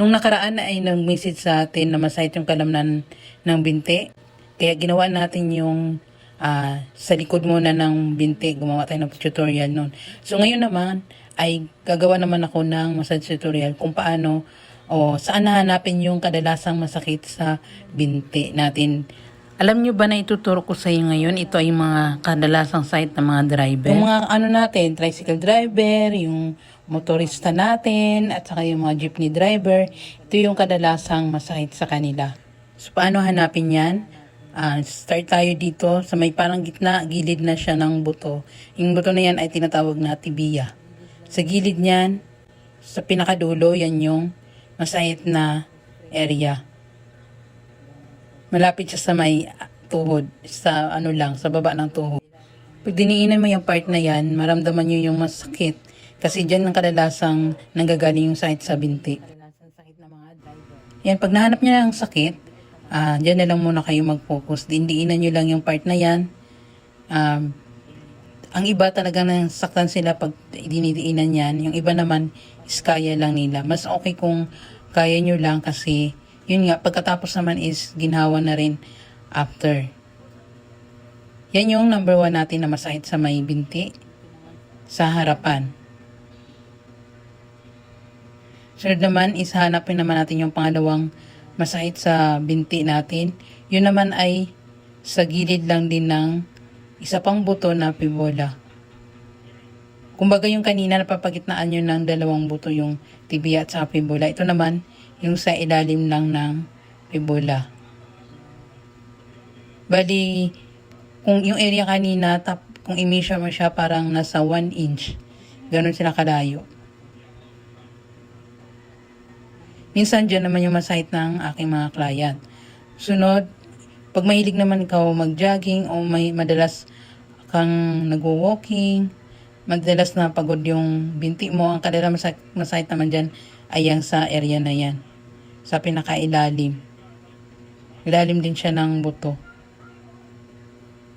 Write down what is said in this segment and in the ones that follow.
Nung nakaraan na ay nag-message sa atin na masahit yung kalamnan ng binti. Kaya ginawa natin yung ah, sa likod muna ng binti. Gumawa tayo ng tutorial nun. So ngayon naman ay gagawa naman ako ng massage tutorial kung paano o saan nahanapin yung kadalasang masakit sa binti natin. Alam nyo ba na ituturo ko sa iyo ngayon, ito ay mga kadalasang site ng mga driver. Yung mga ano natin, tricycle driver, yung motorista natin, at saka yung mga jeepney driver, ito yung kadalasang masakit sa kanila. So, paano hanapin yan? Ah, start tayo dito sa may parang gitna, gilid na siya ng buto. Yung buto na yan ay tinatawag na tibia. Sa gilid niyan, sa pinakadulo, yan yung masakit na area malapit siya sa may tuhod, sa ano lang, sa baba ng tuhod. Pag diniinan mo yung part na yan, maramdaman nyo yung masakit. Kasi dyan ang kadalasang nanggagaling yung sakit sa binti. Yan, pag nahanap niya ang sakit, ah dyan na lang muna kayo mag-focus. Dindiinan nyo lang yung part na yan. Um, ang iba talaga nang saktan sila pag dinidiinan yan. Yung iba naman is kaya lang nila. Mas okay kung kaya nyo lang kasi yun nga, pagkatapos naman is ginhawa na rin after. Yan yung number one natin na masakit sa may binti sa harapan. Sunod naman is hanapin naman natin yung pangalawang masakit sa binti natin. Yun naman ay sa gilid lang din ng isa pang buto na pibola. Kumbaga yung kanina napapagitnaan nyo ng dalawang buto yung tibia at sa fibula. Ito naman yung sa ilalim lang ng fibula. Bali, kung yung area kanina, tap, kung i-measure mo siya parang nasa 1 inch. Ganon sila kalayo. Minsan dyan naman yung masahit ng aking mga client. Sunod, pag mahilig naman ikaw mag-jogging o may madalas kang nagwo-walking, madalas na pagod yung binti mo, ang kadala masakit naman dyan ay yung sa area na yan. Sa pinakailalim. Ilalim din siya ng buto.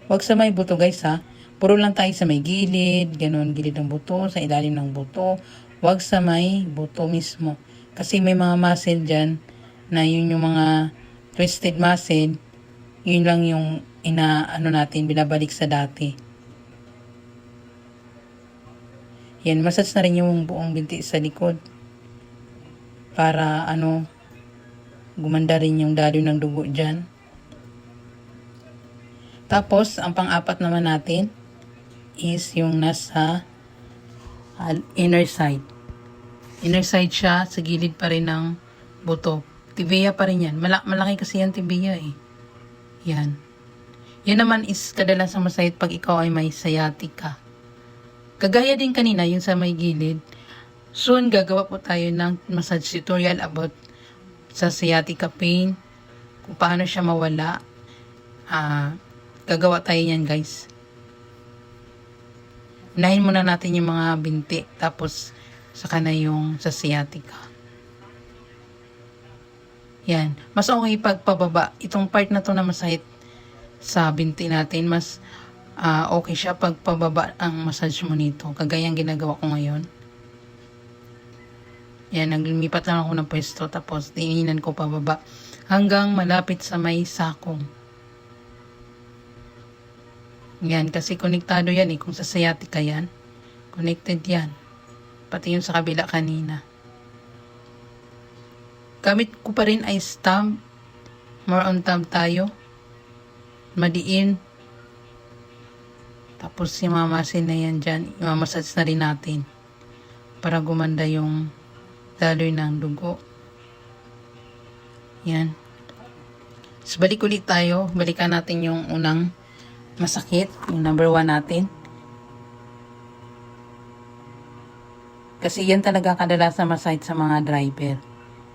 Huwag sa may buto guys ha. Puro lang tayo sa may gilid, ganun, gilid ng buto, sa ilalim ng buto. Huwag sa may buto mismo. Kasi may mga muscle dyan na yun yung mga twisted muscle, yun lang yung ina, ano natin, binabalik sa dati. Yan, massage na rin yung buong binti sa likod. Para, ano, gumanda rin yung daloy ng dugo dyan. Tapos, ang pang-apat naman natin is yung nasa ah, inner side. Inner side siya, sa gilid pa rin ng buto. Tibia pa rin yan. Mala- malaki kasi yan tibia eh. Yan. Yan naman is kadalasang masahit pag ikaw ay may sciatica. Kagaya din kanina, yung sa may gilid. Soon, gagawa po tayo ng massage tutorial about sa sciatica pain, kung paano siya mawala. Ah, gagawa tayo yan guys. Unahin muna natin yung mga binti, tapos saka na yung sa sciatica. Yan. Mas okay pag pababa. Itong part na to na masahit sa binti natin, mas ah, okay siya pag pababa ang massage mo nito. Kagaya ang ginagawa ko ngayon. Yan, naglimipat lang ako ng pwesto tapos diinan ko pababa hanggang malapit sa may sakong. Yan, kasi konektado yan eh. Kung sa sciatica yan, connected yan. Pati yung sa kabila kanina. Gamit ko pa rin ay stamp. More on thumb tayo. Madiin. Tapos yung mamasin na yan dyan, imamassage na rin natin. Para gumanda yung daloy ng dugo. Yan. So, balik ulit tayo. Balikan natin yung unang masakit. Yung number one natin. Kasi yan talaga kadalasan masakit sa mga driver.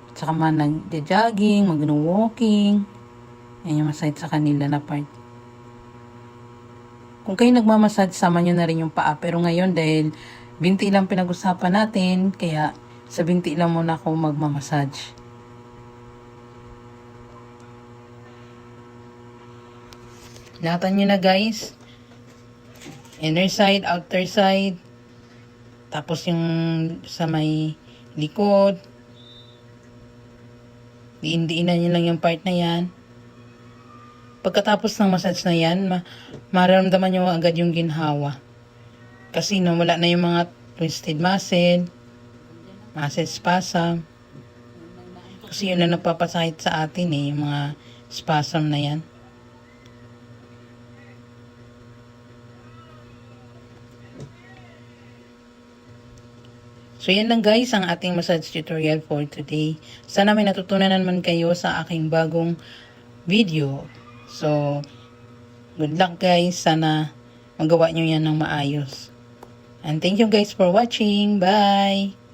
At saka mga nag-jogging, mag-walking. Yan yung masakit sa kanila na part. Kung kayo nagmamassage, sama nyo na rin yung paa. Pero ngayon, dahil binti lang pinag-usapan natin, kaya sa binti lang muna ako magmamassage. Lahatan nyo na guys. Inner side, outer side. Tapos yung sa may likod. Diin-diinan nyo lang yung part na yan. Pagkatapos ng massage na yan, ma mararamdaman nyo agad yung ginhawa. Kasi no, wala na yung mga twisted muscle, muscle spasm. Kasi yun na nagpapasakit sa atin eh, yung mga spasm na yan. So yan lang guys ang ating massage tutorial for today. Sana may natutunan naman kayo sa aking bagong video. So, good luck guys. Sana magawa nyo yan ng maayos. And thank you guys for watching. Bye!